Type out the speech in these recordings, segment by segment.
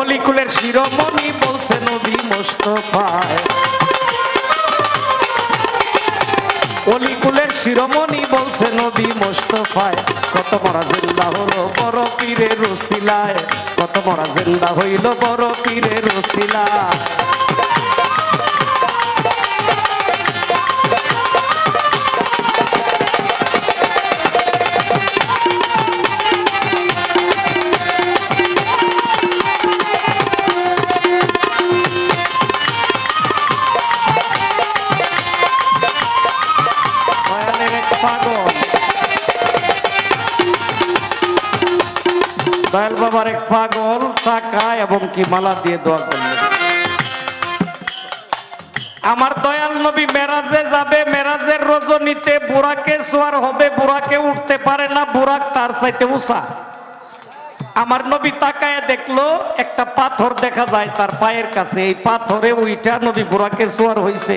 অলিকুলের শিরোমণি বলছে নবী মোস্তফায় অলিকুলের শিরোমণি বলছে নবী মোস্তফায় কত মরা জিন্দা হলো, বড় পীরের রসিলায় কত মরা জিন্দা হইল, বড় পীরের রসিলায় দয়াল বাবার এক পাগল টাকা এবং কি মালা দিয়ে দোয়া করলেন। আমার দয়াল নবী মেরাজে যাবে, মেরাজের রজনীতে বুড়াকে সোয়ার হবে, বুড়াকে উঠতে পারে না বুড়াক তার চাইতে উষা আমার নবী তাকায় দেখল, একটা পাথর দেখা যায় তার পায়ের কাছে, এই পাথরে উইটা নবী বুড়াকে সোয়ার হইছে।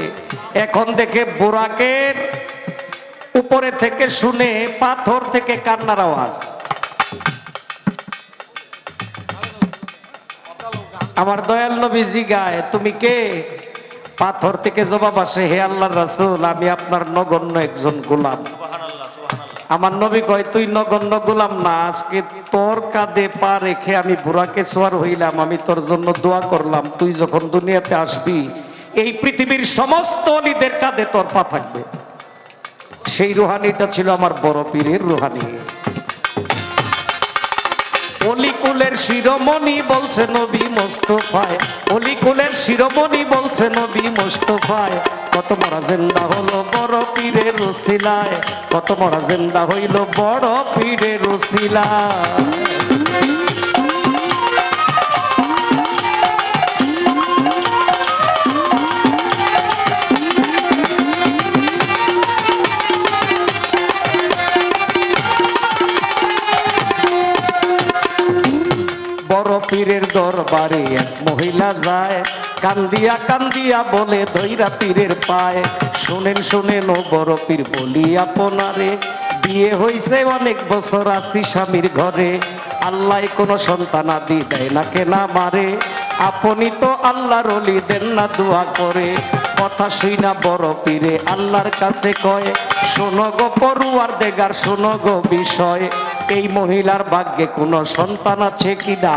এখন দেখে বুড়াকের উপরে থেকে শুনে পাথর থেকে কান্নার আওয়াজ। আমার দয়াল নবী জিগায় তুমি কে? পাথর থেকে জবাব আসে হে আল্লাহ রাসূল আমি আপনার নগণ্য একজন গোলাম। আমার নবী কয় তুই নগণ্য গোলাম না আজকে তোর কাঁধে পা রেখে আমি বুড়াকে সোয়ার হইলাম আমি তোর জন্য দোয়া করলাম তুই যখন দুনিয়াতে আসবি এই পৃথিবীর সমস্ত অলিদের কাঁধে তোর পা থাকবে। সেই রুহানিটা ছিল আমার বড় পীরের রুহানি। অলিকুলের শিরোমণি বলছে নবী মোস্তফায়। অলিকুলের শিরোমণি বলছে নবী মোস্তফায়। কত মরা জেন্দা হলো বড় পীরের রসিলায় কত মরা জেন্দা হইল বড় পীরের রসিলায় পীরের এক মহিলা যায়, কান্দিয়া কান্দিয়া বলে, দইরা পীরের পায়। শুনেন শুনেন ও বড় পীর, বলি আপনারে, বিয়ে হইছে অনেক বছর, আছি স্বামীর ঘরে। আল্লাহ কোনো সন্তান আদি দেয় না কেনা মারে আপনি তো আল্লাহর অলি, দেন না দোয়া করে। কথা শুই না বড় পীরে, আল্লাহর কাছে কয়। শোনো গো পড়ুয়ার দেগার, শোনো গো বিষয়। এই মহিলার ভাগ্যে কোনো সন্তান আছে কিনা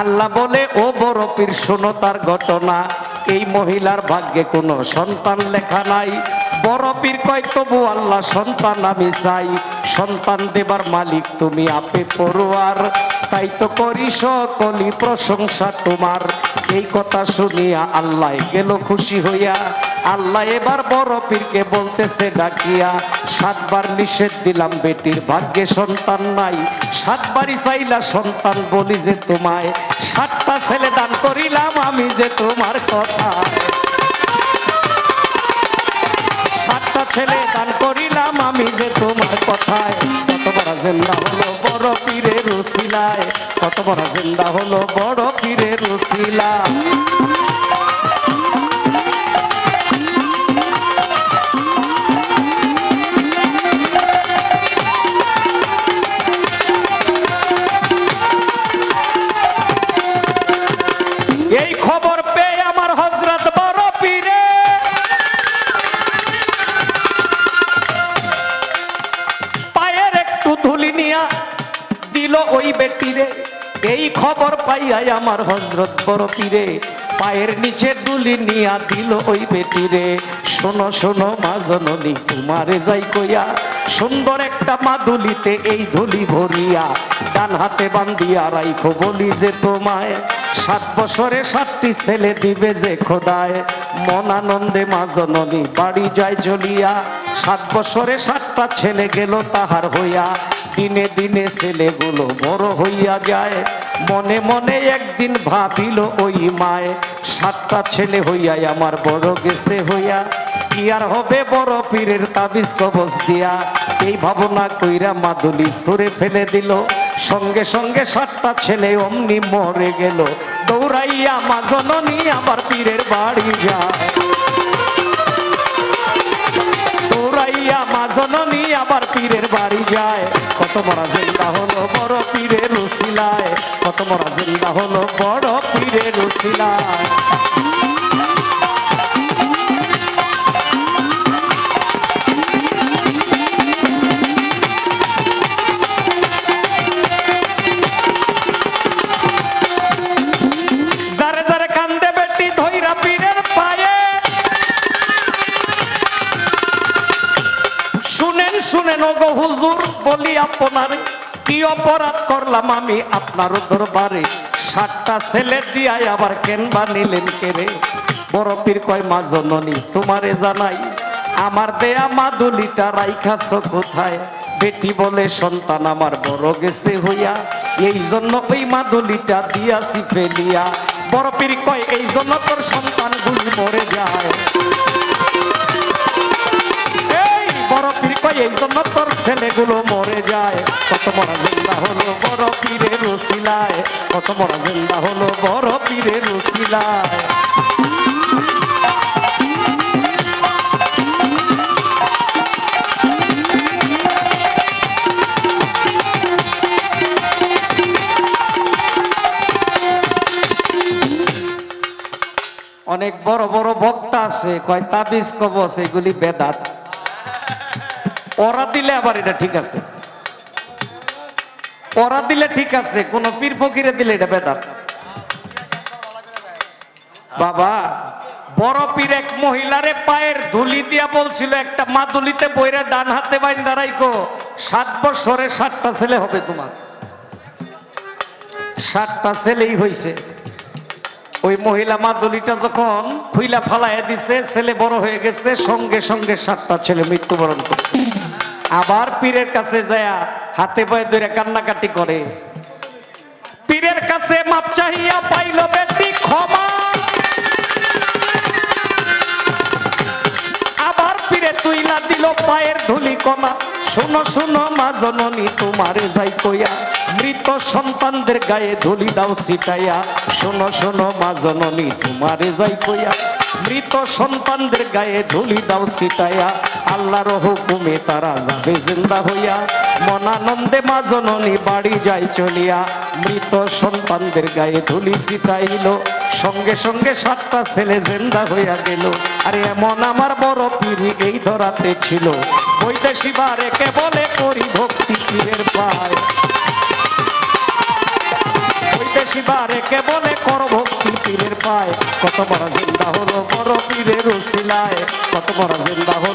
আল্লাহ বলে, ও বড় পীর, শোনো তার ঘটনা। এই মহিলার ভাগ্যে কোনো সন্তান লেখা নাই। বড় পীর কয়, তবু আল্লাহ সন্তান আমি চাই। সন্তান দেবার মালিক তুমি আপে পড়ুয়ার তাই তো করি সকলি প্রশংসা তোমার। এই কথা শুনিয়া আল্লাহ গেল খুশি হইয়া। আল্লাহ এবার বড় পীরকে বলতেছে, ডাকিয়া, সাতবার নিষেধ দিলাম বেটির ভাগ্যে সন্তান নাই। সাতবারই চাইলা সন্তান বলি যে তোমায়। সাতটা ছেলে দান করিলাম আমি যে তোমার কথা। সাতটা ছেলে দান করিলাম আমি যে তোমার কথায়। কত বড় জিন্দা হলো? বড় পীরে রসিলায় কত বড় জিন্দা হলো বড় পীরে রসিলা বেটিরে এই খবর পাইয়াই আমার হজরত বড় পীরে। পায়ের নিচে দুলি নিয়া দিল ওই বেটিরে। শোনো শোনো মা জননী, তোমারে যাই কইয়া। সুন্দর একটা মাদুলিতে এই ধুলি ভরিয়া। ডান হাতে বান্দিয়া রাইখো বলি যে তোমায়। সাত বছরে সাতটি ছেলে দিবে যে খোদায়। মন আনন্দে মা জননী, বাড়ি যায় চলিয়া সাত বছরে সাতটা ছেলে গেল তাহার হইয়া। দিনে দিনে ছেলেগুলো বড় হইয়া যায়। মনে মনে একদিন ভাবিল, ওই মায়, সাতটা ছেলে হইয়া আমার বড় গেছে হইয়া। কি আর হবে বড় পীরের তাবিজ কবজ দিয়া? এই ভাবনা কইরা মাদুলি সরে ফেলে দিল। সঙ্গে সঙ্গে সাতটা ছেলে অমনি মরে গেল। দৌড়াইয়া মা জননী আবার পীরের বাড়ি যায়। দৌড়াইয়া মা জননী আবার পীরের বাড়ি যায়। কত বড় জেলা হলো বড় পীরের রসিলায় কত মরা জিন্দা হলো বড় পীরের উসিলায়। শুনেন শুনেন ও গো হুজুর, বলি আপনার, কি অপরাধ করলাম আমি আপনার দরবারে? সাতটা ছেলে দিয়াই আবার কেনবা নিলেন কেরে বড় পীর কয়, মা জননী, তোমারে জানাই, আমার দেয়া মাদুলিটা রাইখাছ কোথায়? বেটি বলে, সন্তান আমার বড় গেছে হইয়া এই জন্য ওই মাদুলিটা দিয়াছি ফেলিয়া। বড় পীর কয় এই জন্য তোর সন্তান গুলি মরে যায়। এই জন্য তোর ছেলেগুলো মরে যায়। কত বড় জিন্দা হলো, বড় পীরের রসিলায় কত বড় জিন্দা হলো, বড় পীরের রসিলায় অনেক বড় বড় বক্তা আছে, কয় তাবিজ কবচ, এগুলি বেদাত। ওরা দিলে আবার এটা ঠিক আছে। ওরা দিলে ঠিক আছে, কোন পীর ফকিরে দিলে এটা বেদাত। বাবা, বড় পীর এক মহিলারে পায়ের ধুলি দিয়া বলছিল, একটা মা মাদুলিতে বইরা ডান হাতে বাইন দাঁড়াইকো সাত বছরে সাতটা ছেলে হবে তোমার। সাতটা ছেলেই হইছে। ওই মহিলা মাদুলিটা যখন খুইলা ফালাইয়া দিছে, ছেলে বড় হয়ে গেছে, সঙ্গে সঙ্গে সাতটা ছেলে মৃত্যুবরণ করছে। আবার পীরের কাছে যায়া, হাতে পায়ে ধরে কান্নাকাটি করে। পীরের কাছে মাপ চাহিয়া পাইল বেটি ক্ষমা দিল পায়ের ধুলি কমা। শোনো শোনো মা জননী, তোমারে যাই কইয়া। মৃত সন্তানদের গায়ে ধুলি দাও ছিটাইয়া। শোনো শোনো মা জননী, তোমারে যাই কইয়া। মৃত সন্তানদের গায়ে ধুলি দাও ছিটাইয়া। আল্লাহর হুকুমে তারা যাবে জিন্দা হইয়া। মনানন্দে মা জননী বাড়ি যাই চলিয়া। মৃত সন্তানদের গায়ে ধুলি ছিটাইল। সঙ্গে সঙ্গে সাতটা ছেলে জেন্দা হইয়া গেল। আরে এমন আমার বড় পিড়ি এই ধরাতে ছিল। বৈদেশি বারে কে বলে করি ভক্তি পীরের পায়। বৈদেশি বারে কে বলে কর ভক্তি পীরের পায়। কত বড় জিন্দা হলো, বড় পীরের উসিলায়। কত বড় জিন্দা হলো